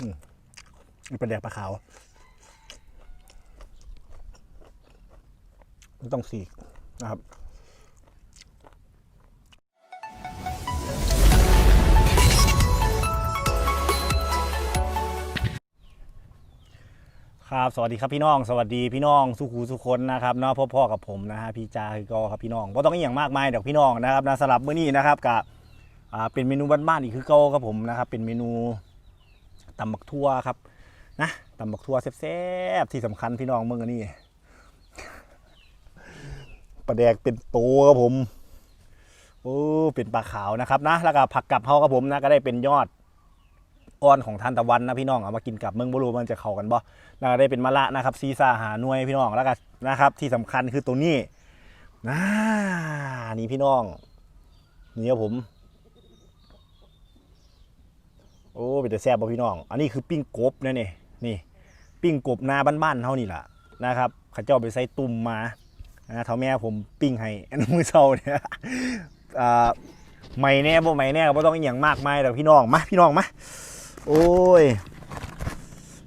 อืมนี่เป็นแดกปลาขาว ไมันต้องสีกนะครับ ครับสวัสดีครับพี่น้อง สวัสดีพี่น้องสุขูสุคนนะครับเนาะพ่อพ่อกับผมนะฮะพี่จาคือก็ครับพี่น้องก็ต้องอหย่างมากมายเดี๋ยวพี่น้องนะครับนะสลับมื้อนี้นะครับกับอ่าเป็นเมนูบ้านๆอีกคือเก่าครับผมนะครับเป็นเมนู ตำบักทั่วครับนะตำบักทั่วแซ่บๆที่สำคัญพี่น้องเมื่อนี้ปลาแดกเป็นตัวครับผมโอ้เป็นปลาขาวนะครับนะแล้วก็ผักกับเฮาครับผมนะก็ได้เป็นยอดอ่อนของทานตะวันนะพี่น้องเอามากินกับเมืองบรูมันจะเข้ากันบ่แล้วก็ได้เป็นมะละนะครับ ซีซ่าหาหน่วยพี่น้องแล้วก็นะครับ ที่สำคัญคือตัวนี้นะนี่พี่น้องนี่ครับผม โอ้เป็นแต่แซ่บบ่พี่น้อง อันนี้คือปิ้งกบนะนี่นี่ ปิ้งกบนาบ้านๆเท่านี่แหละนะครับข้าเจ้าไปใส่ตุ่มมานะเท่าแม่ผมปิ้งให้อันมือเช้าเนี่ยอ่าไม่แน่บ่ไม่แน่ก็บ่ต้องอหย่างมากมายแต่พี่น้องมาพี่น้องมาโอ้ย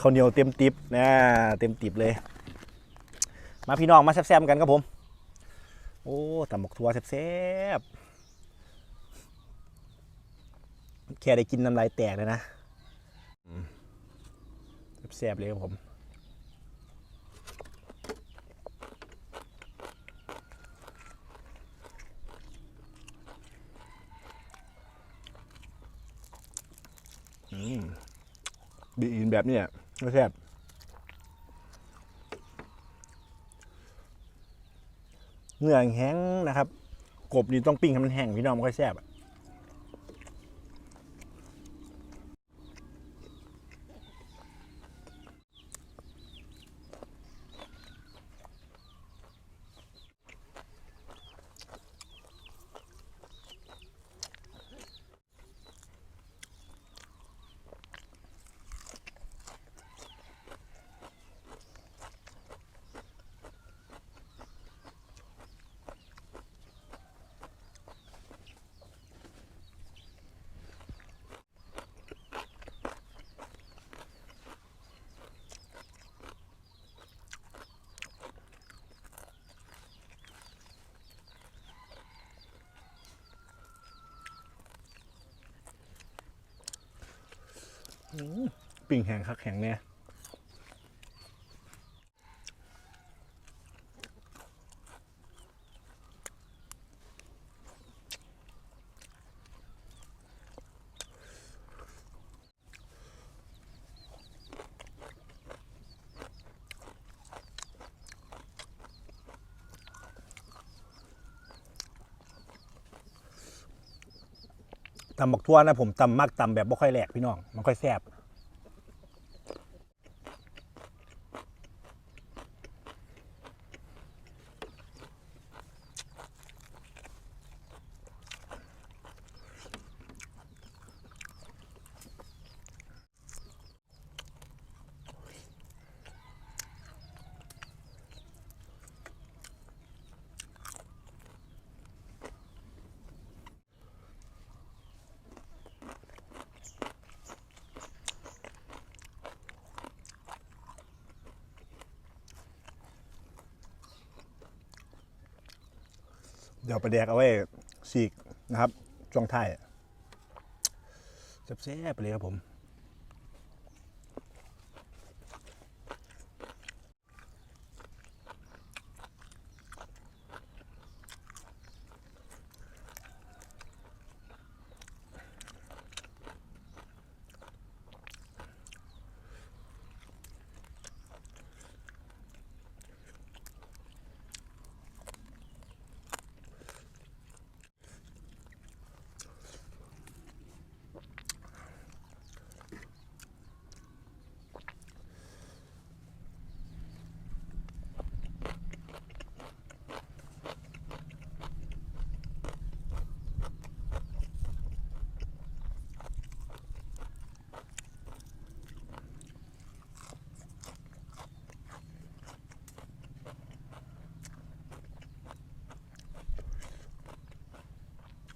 ข้าวเหนียวเต็มติบนะเต็มติบเลย มาพี่น้องมาแซ่บๆกันครับผม โอ้ตำบักทัวแซ่บๆ แค่ได้กินน้ำลายแตกเลยนะอืมแซ่บๆเลยครับผมอืมบีอินแบบนี้ก็แซ่บเนื้อแห้งนะครับ กบนี่ต้องปิ้งให้มันแห้งพี่น้องมันค่อยแซ่บอะ ปิ้งแห้งคักแห้งเนี่ยตำบักทั่วนะผมตำมากตำแบบบ่ค่อยแหลกพี่น้อง มันค่อยแซ่บ ดี๋ยวไปแดกเอาไว้สีกนะครับช่วงท้ายแซ่บๆไปเลยครับผม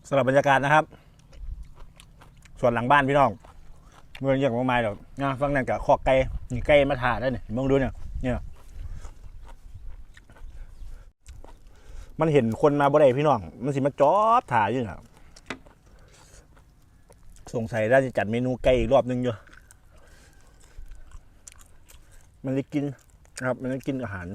สำหรับบรรยากาศนะครับ ส่วนหลังบ้านพี่น้องเมื่ออย่างมากมายหรอกนะฟังนั่นกับขอกไก่นี่ไก่มาถ่าได้เนี่ยมองดูเนี่ยเนี่ยมันเห็นคนมาบ่ได้พี่น้อง มันสิมาจอบถ่ายอยู่น่ะสงสัยน่าจะจัดเมนูไก่อีกรอบนึงอยู่ มันได้กินนะครับ มันได้กินอาหาร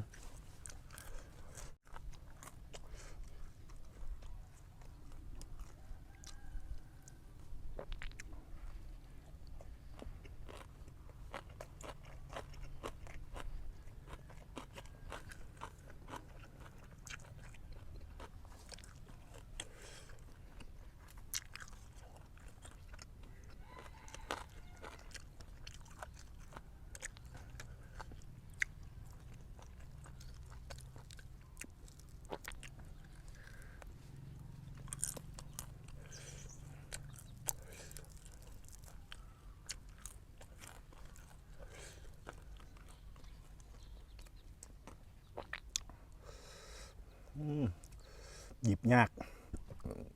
หยิบยาก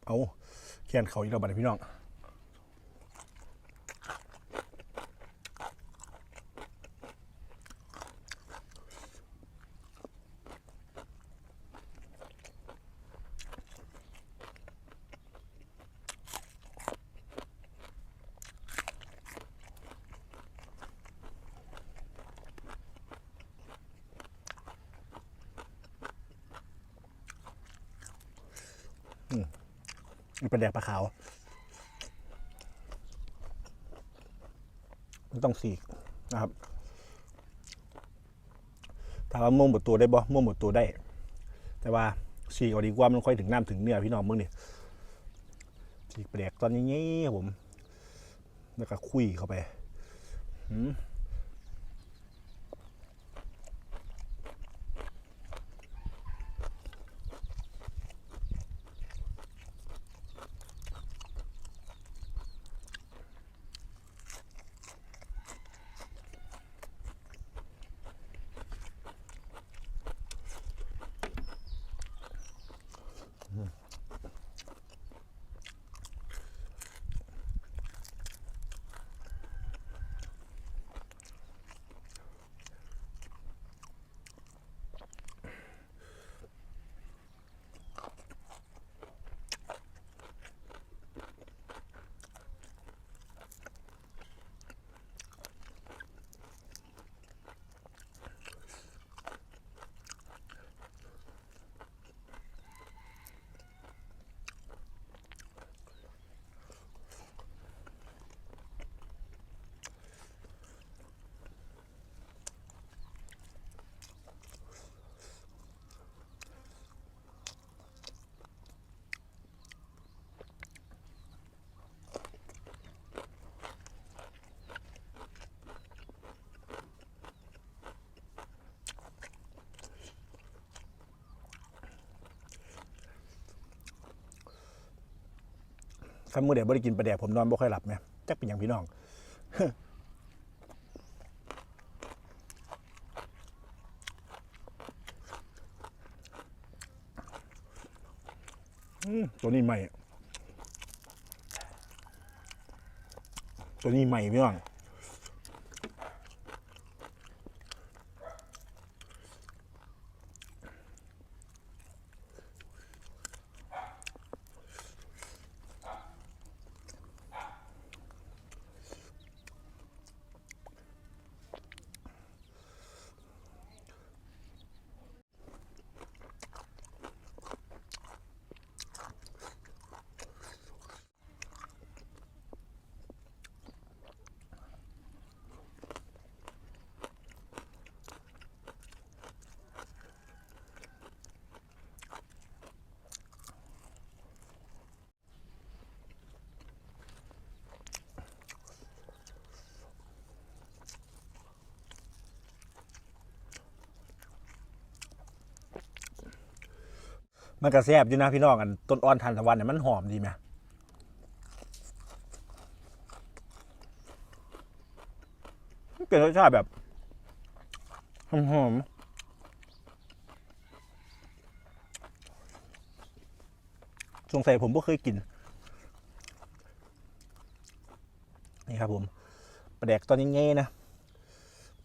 เอา แขนเขาอีกแล้วบัดนี้พี่น้อง เป็นแดกปลาขาว มันต้องสีกนะครับถามว่าม่วงบดตัวได้บ่ม่วงบดตัวได้ แต่ว่าสีกเอาดีกว่ามันค่อยถึงน้ำถึงเนื้อพี่น้องมึงนี่สีกแปลกตอนนี้ครับผม แล้วก็คุยเข้าไปหืม ถ้ามื้อเดี๋ยวบ่ได้กินปลาแดกผมนอนบ่ค่อยหลับไหมจักเป็นอย่างพี่น้องตัวนี้ใหม่ ตัวนี้ใหม่พี่น้อง มันก็แซ่บอยู่นะพี่น้องกันต้นอ่อนทานตะวันเนี่ยมันหอมดีไหมมันเป็นรสชาติแบบหอมๆสงสัยผมก็เคยกิน นี่ครับผมปลาแดกตอนยังไงนะ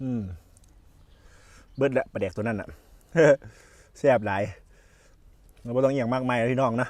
อืม เบิดละปลาแดกตัวนั้นอะแซ่บหลาย เราไม่ต้องอหย่างมากมายนะพี่น้องนะ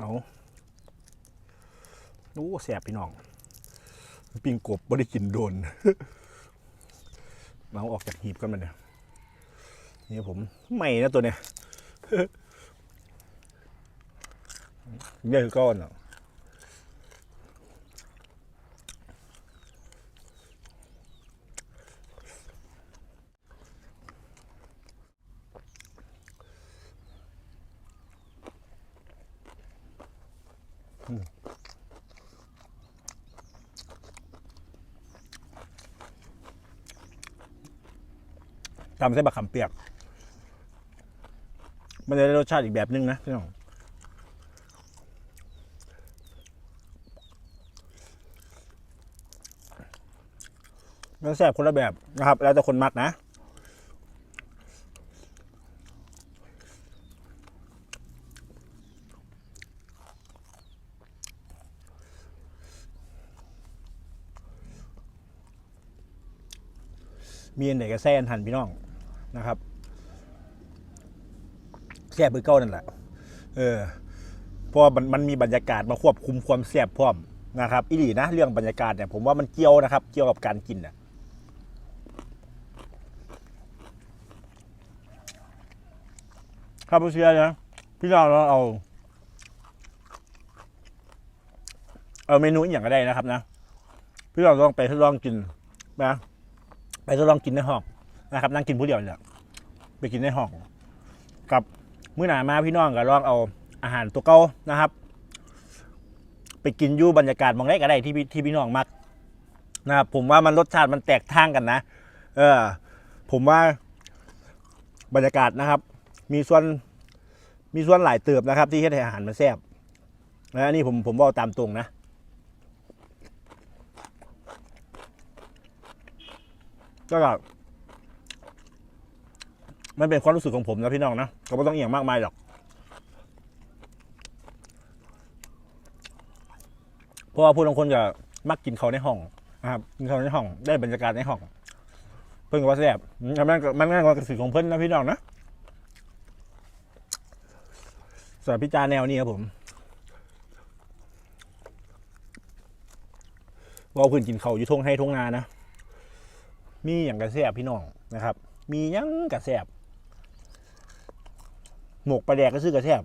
เอาโอ้แสบพี่น้อง ปิงกบไม่ได้กินโดนเอาออกจากหีบกันมันเนี่ยนี่ผมใหม่นะตัวเนี้ยเยอะก้อนอะ ทำเส้นบะขามเปียก มันจะได้รสชาติอีกแบบนึงนะพี่น้องมันแซ่บคนละแบบนะครับ แล้วแต่คนมักนะ มีอันไหนก็แซ่บทันพี่น้องนะครับแซ่บคือเก้านั่นแหละเออเพราะมันมันมีบรรยากาศมาควบคุมความแซ่บพร้อมนะครับอีหลีนะเรื่องบรรยากาศเนี่ยผมว่ามันเกี่ยวนะครับ เกี่ยวกับการกินนะครับผู้เชียนะพี่น้องเราเอาเอาเมนูอย่างก็ได้นะครับนะ พี่น้องลองไปทดลองกินนะ ไปทดลองกินในห้องนะครับนั่งกินผู้เดียวเนี่ยไปกินในห้องกับมื้อหนามาพี่น้องก็ลองเอาอาหารตัวเก่านะครับ ไปกินยู่บรรยากาศมองได้ก็ได้ที่ที่พี่น้องมักนะครับผมว่ามันรสชาติมันแตกต่างกันนะ เออ ผมว่าบรรยากาศนะครับ มีส่วนมีส่วนหลายเติบนะครับ ที่เฮ็ดให้อาหารมันแซ่บนะนนี้ผมผมบอกตามตรงนะ ก็แบบมันเป็นความรู้สึกของผมนะพี่น้องนะก็ไม่ต้องเอียงมากมายหรอก เพราะว่าผู้บางคนจะมักกินเขาในห้องนะครับกินเขาในห้อง ได้บรรยากาศในห้อง เพิ่งว่าแซ่บมันก็มันง่ายกว่ากระสือของเพิ่อนนะพี่น้องนะสำหรับพี่จาแนวนี้ครับผมว่าเพื่อนกินเขาอยู่ทงให้ทงนานะ มีอย่างกระแสบพี่น้องนะครับ มียังกระแสบหมกปลาแดกก็ซื้อกระแสบ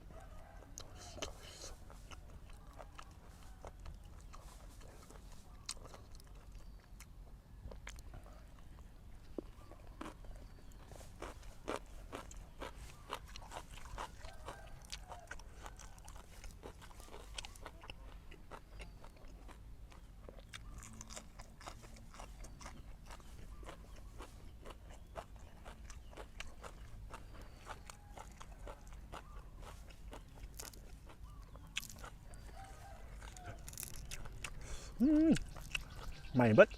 ใหม่เบิด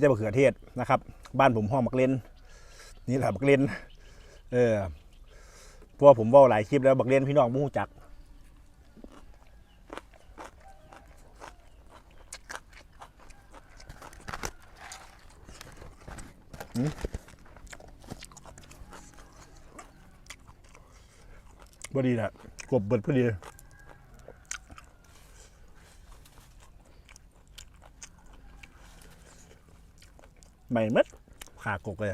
แต่มะเขือเทศนะครับ บ้านผมห้องมักเลนนี่แหละมักเลนเออเพราะว่าผมว่าหลายคลิปแล้วบักเลนพี่น้องมู้จักพอดีแหละกบเบิดพอดี ใหม่มัดขากกเลย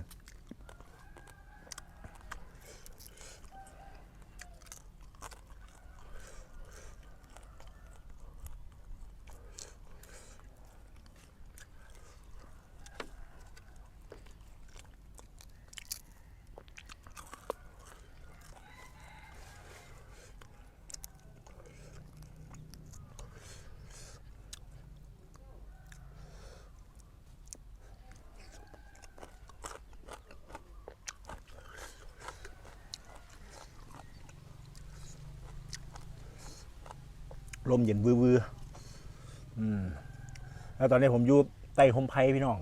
มเย็นวือๆอืมแล้วตอนนี้ผมอยู่ใต้โฮมไพพี่น้อง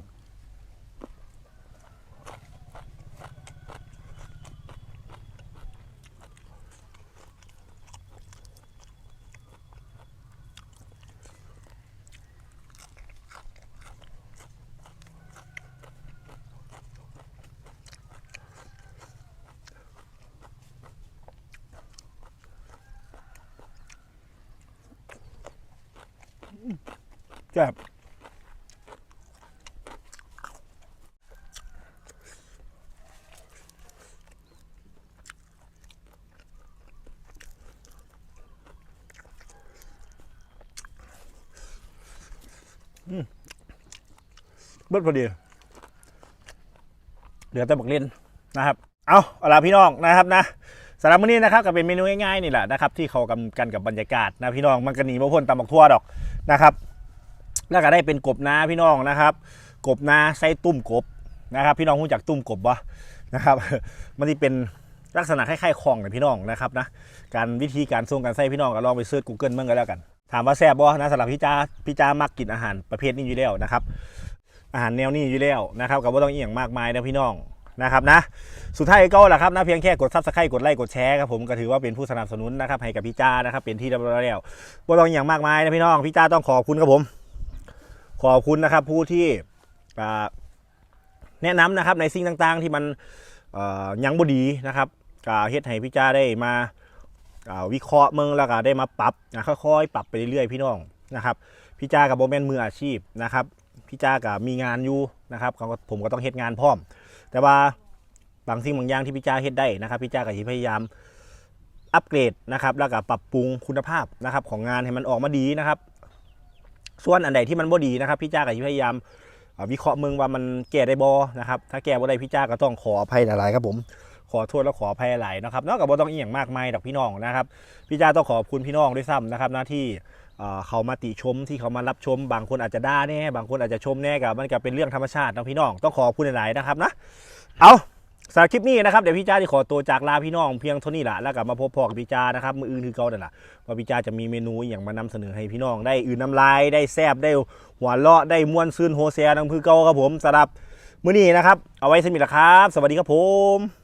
เบิดพอดีเหลือแต่บักเล่นนะครับ เอาเอาล่ะพี่น้องนะครับนะสำหรับมื้อนี้นะครับก็เป็นเมนูง่ายๆนี่แหละนะครับ ที่เขากันกันกับบรรยากาศนะพี่น้องมันก็หนีมาพ้นตำบักทั่วดอกนะครับแล้วก็ได้เป็นกบนาพี่น้องนะครับ กบนาไส้ตุ้มกบนะครับ พี่น้องรู้จักตุ้มกบปะนะครับ มันที่เป็นลักษณะคล้ายๆคลองเลยพี่น้องนะครับนะการวิธีการส่งการใส่พี่น้องก็ลองไปเสิร์ช Google เมื่อกันแล้วกัน ถามว่าแซ่บบ่นะสำหรับพี่จ้าพี่จ้ามักกินอาหารประเภทนี้อยู่แล้วนะครับ อาหารแนวนี้อยู่แล้วนะครับกับว่าต้องเอียงมากมายนะพี่น้องนะครับนะสุดท้ายก็แหละครับนะเพียงแค่กดซับสไครต์กดไลค์กดแชร์ครับผมก็ถือว่าเป็นผู้สนับสนุนนะครับให้กับพี่จ้านะครับเป็นที่เรียบร้อยแล้วว่าต้องอย่างมากมายนะพี่น้องพี่จ้าต้องขอบคุณครับผม ขอบคุณนะครับ ผู้ที่แนะนำนะครับในสิ่งต่างๆ ที่มันยังบ่ดีนะครับก็เฮ็ดให้พี่จ้าได้มาวิเคราะห์เมืองแล้วก็ได้มาปรับค่อยๆปรับไปเรื่อยๆพี่น้องนะครับพี่จ้ากับโบแมนมืออาชีพนะครับ พี่จ้ากับมีงานอยู่นะครับผมก็ต้องเฮ็ดงานพร้อม แต่ว่าบางสิ่งบางอย่างที่พี่จ้าเฮ็ดได้นะครับพี่จ้าก็สิพยายามอัปเกรดนะครับแล้วก็ปรับปรุงคุณภาพนะครับของงานให้มันออกมาดีนะครับ ส่วนอันใดที่มันบ่ดีนะครับ พี่จ้าก็สิพยายามวิเคราะห์เมืองว่ามันแก้ได้บ่นะครับ ถ้าแก้บ่ได้พี่จ้าก็ต้องขออภัยหลายๆครับผม ขอโทษและขออภัยหลายนะครับนอกจากบ่ต้องอียงมากมายดอกพี่น้องนะครับ พี่จ้าต้องขอบคุณพี่น้องด้วยซ้ำนะครับหน้าที่ เขามาติชมที่เขามารับชม บางคนอาจจะด่าแน่บางคนอาจจะชมแน่กับมันก็เป็นเรื่องธรรมชาตินะพี่น้องต้องขอบคุณหลายๆนะครับนะเอาสำหรับคลิปนี้นะครับเดี๋ยวพี่จ้าที่ขอตัวจากลาพี่น้องเพียงเท่านี้แหละแล้วกลับมาพบพอกับพี่จ้านะครับมืออื่นคือเก่านั่นละว่าพี่จ้าจะมีเมนูอย่างมานำเสนอให้พี่น้อง ได้อื่นน้ำลายได้แซบได้หัวเราะได้ม่วนซื่นโฮเซียนังพือเก่าครับผมสำหรับมื้อนี้นะครับเอาไว้สมิละครับ สวัสดีครับผม